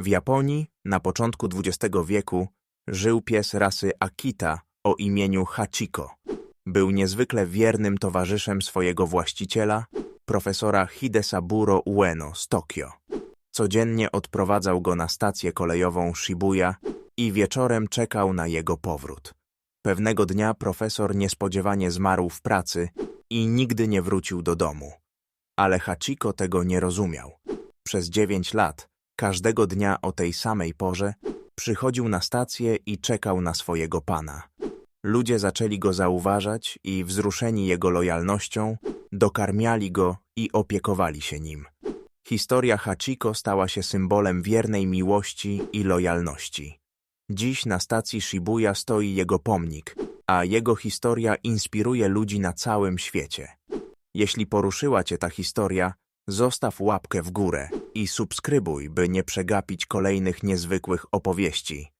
W Japonii na początku XX wieku żył pies rasy Akita o imieniu Hachiko. Był niezwykle wiernym towarzyszem swojego właściciela, profesora Hidesaburo Ueno z Tokio. Codziennie odprowadzał go na stację kolejową Shibuya i wieczorem czekał na jego powrót. Pewnego dnia profesor niespodziewanie zmarł w pracy i nigdy nie wrócił do domu. Ale Hachiko tego nie rozumiał. Przez dziewięć lat, każdego dnia o tej samej porze, przychodził na stację i czekał na swojego pana. Ludzie zaczęli go zauważać i wzruszeni jego lojalnością, dokarmiali go i opiekowali się nim. Historia Hachiko stała się symbolem wiernej miłości i lojalności. Dziś na stacji Shibuya stoi jego pomnik, a jego historia inspiruje ludzi na całym świecie. Jeśli poruszyła Cię ta historia, zostaw łapkę w górę i subskrybuj, by nie przegapić kolejnych niezwykłych opowieści.